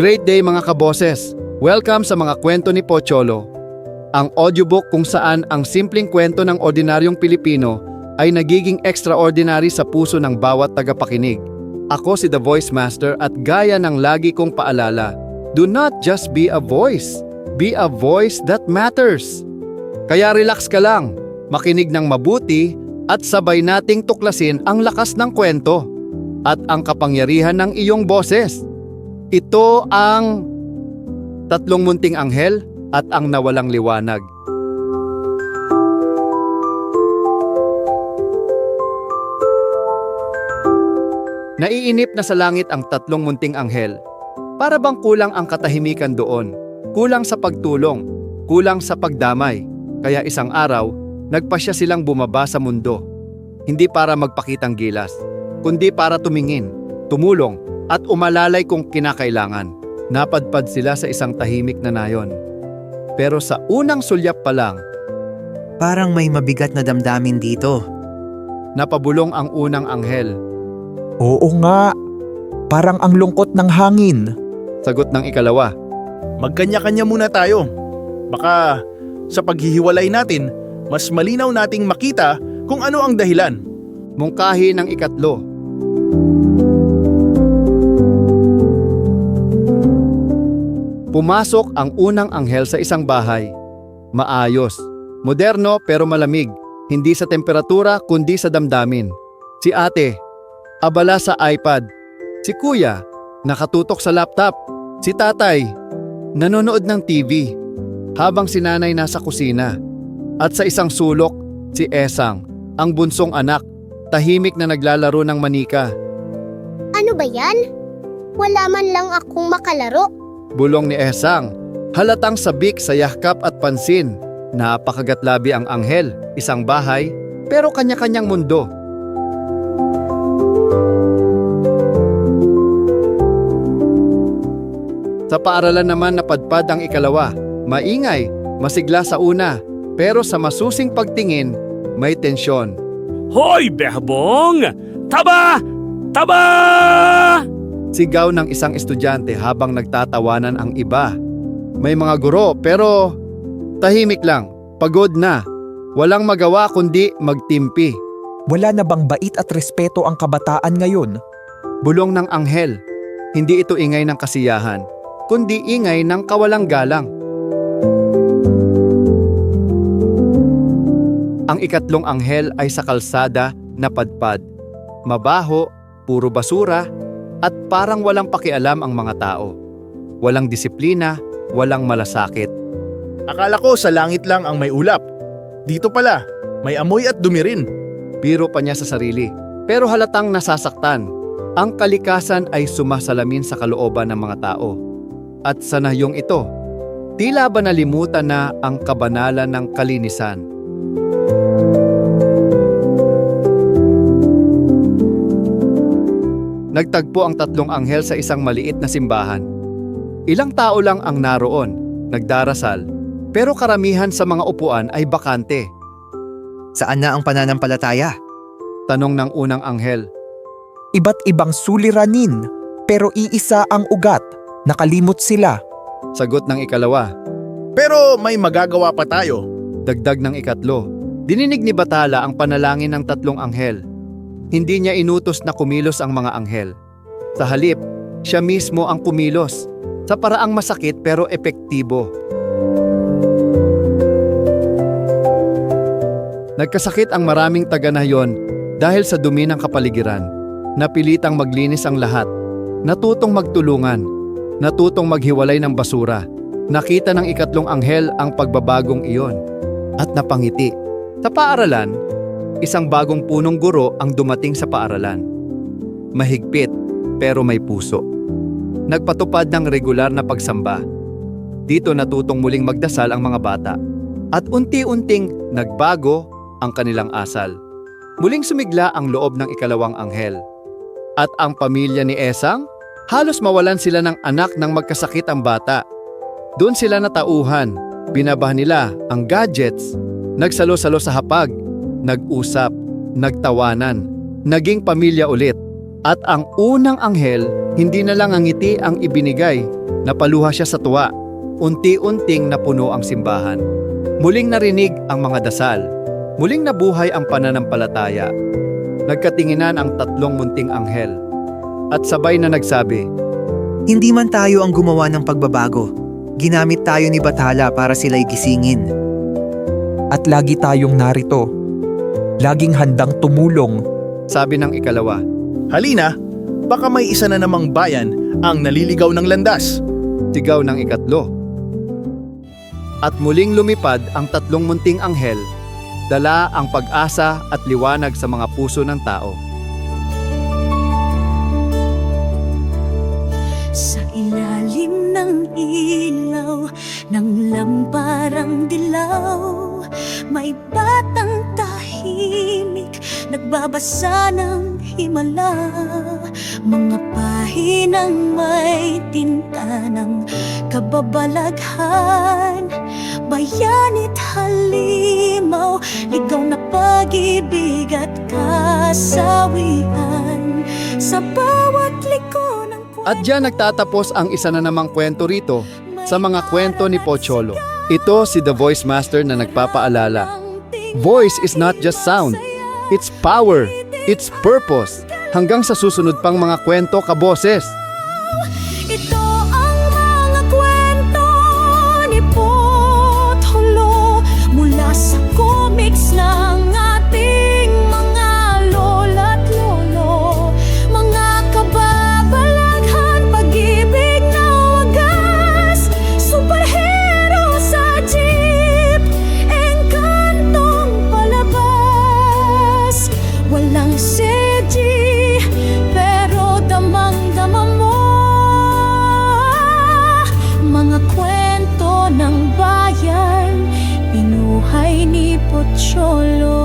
Great day mga kaboses! Welcome sa mga kwento ni Pocholo. Ang audiobook kung saan ang simpleng kwento ng ordinaryong Pilipino ay nagiging extraordinary sa puso ng bawat tagapakinig. Ako si The Voice Master at gaya ng lagi kong paalala, do not just be a voice, be a voice that matters. Kaya relax ka lang, makinig ng mabuti at sabay nating tuklasin ang lakas ng kwento at ang kapangyarihan ng iyong boses. Ito ang tatlong munting anghel at ang nawalang liwanag. Naiinip na sa langit ang tatlong munting anghel. Para bang kulang ang katahimikan doon, kulang sa pagtulong, kulang sa pagdamay. Kaya isang araw, nagpasya silang bumaba sa mundo. Hindi para magpakitang gilas, kundi para tumingin, tumulong, at umalalay kung kinakailangan. Napadpad sila sa isang tahimik na nayon. Pero sa unang sulyap pa lang, Parang may mabigat na damdamin dito. napabulong ang unang anghel. Oo nga. Parang ang lungkot ng hangin. Sagot ng ikalawa. Magkanya-kanya muna tayo. Baka sa paghihiwalay natin, mas malinaw nating makita kung ano ang dahilan. Mungkahi ng ikatlo. Pumasok ang unang anghel sa isang bahay. Maayos, moderno pero malamig, hindi sa temperatura kundi sa damdamin. Si ate, abala sa iPad. Si kuya, nakatutok sa laptop. Si tatay, nanonood ng TV. Habang si nanay nasa kusina. At sa isang sulok, si Esang, ang bunsong anak, tahimik na naglalaro ng manika. Ano ba yan? Wala man lang akong makalaro. Bulong ni Esang, halatang sabik sa yahkap at pansin. Napakagatlabi ang anghel, isang bahay, pero kanya-kanyang mundo. Sa paaralan naman napadpad ang ikalawa, maingay, masigla sa una, pero sa masusing pagtingin, may tensyon. Hoy, behbong! Taba! Taba! Sigaw ng isang estudyante habang nagtatawanan ang iba. May mga guro pero tahimik lang, pagod na. Walang magawa kundi magtimpi. Wala na bang bait at respeto ang kabataan ngayon? Bulong ng anghel. Hindi ito ingay ng kasiyahan, kundi ingay ng kawalang galang. Ang ikatlong anghel ay sa kalsada na padpad. Mabaho, puro basura, at parang walang pakialam ang mga tao. Walang disiplina, walang malasakit. Akala ko sa langit lang ang may ulap. Dito pala, may amoy at dumi rin. Biro pa niya sa sarili. Pero halatang nasasaktan. Ang kalikasan ay sumasalamin sa kalooban ng mga tao. At sa nahyong ito, tila ba nalimutan na ang kabanalan ng kalinisan? Nagtagpo ang tatlong anghel sa isang maliit na simbahan. Ilang tao lang ang naroon, nagdarasal, pero karamihan sa mga upuan ay bakante. Saan na ang pananampalataya? Tanong ng unang anghel. Iba't ibang suliranin, pero iisa ang ugat. Nakalimot sila. Sagot ng ikalawa. Pero may magagawa pa tayo. Dagdag ng ikatlo. Dininig ni Batala ang panalangin ng tatlong anghel. Hindi niya inutos na kumilos ang mga anghel. Sa halip, siya mismo ang kumilos. Sa paraang masakit pero epektibo. Nagkasakit ang maraming taga nayon dahil sa dumi ng kapaligiran. Napilitang maglinis ang lahat. Natutong magtulungan. Natutong maghiwalay ng basura. Nakita ng ikatlong anghel ang pagbabagong iyon. At napangiti. Sa paaralan, isang bagong punong guro ang dumating sa paaralan. Mahigpit pero may puso. Nagpatupad ng regular na pagsamba. Dito natutong muling magdasal ang mga bata. At unti-unting nagbago ang kanilang asal. Muling sumigla ang loob ng ikalawang anghel. At ang pamilya ni Esang, halos mawalan sila ng anak nang magkasakit ang bata. Doon sila natauhan, binaba nila ang gadgets, nagsalo-salo sa hapag, nag-usap, nagtawanan. naging pamilya ulit. At ang unang anghel, hindi na lang ang ngiti ang ibinigay, napaluha siya sa tuwa. Unti-unting napuno ang simbahan. Muling narinig ang mga dasal. Muling nabuhay ang pananampalataya. Nagkatinginan ang tatlong munting anghel. At sabay na nagsabi, Hindi man tayo ang gumawa ng pagbabago. Ginamit tayo ni Bathala para sila'y gisingin. At lagi tayong narito. Laging handang tumulong. sabi ng ikalawa. Halina, baka may isa na namang bayan ang naliligaw ng landas. sigaw ng ikatlo. At muling lumipad ang tatlong munting anghel, dala ang pag-asa at liwanag sa mga puso ng tao. Sa ilalim ng ilaw ng lamparang dilaw May batang tahimik nagbabasa ng himala. Mga pahinang may tinta ng kababalaghan Bayanit halimaw, ligaw na pag-ibig at kasawian. Sa bawat liko ng At diyan nagtatapos ang isa na namang kwento rito sa mga kwento ni Pocholo. Ito si The Voice Master na nagpapaalala. Voice is not just sound. It's power. It's purpose. Hanggang sa susunod pang mga kwento kaboses. Kwento ng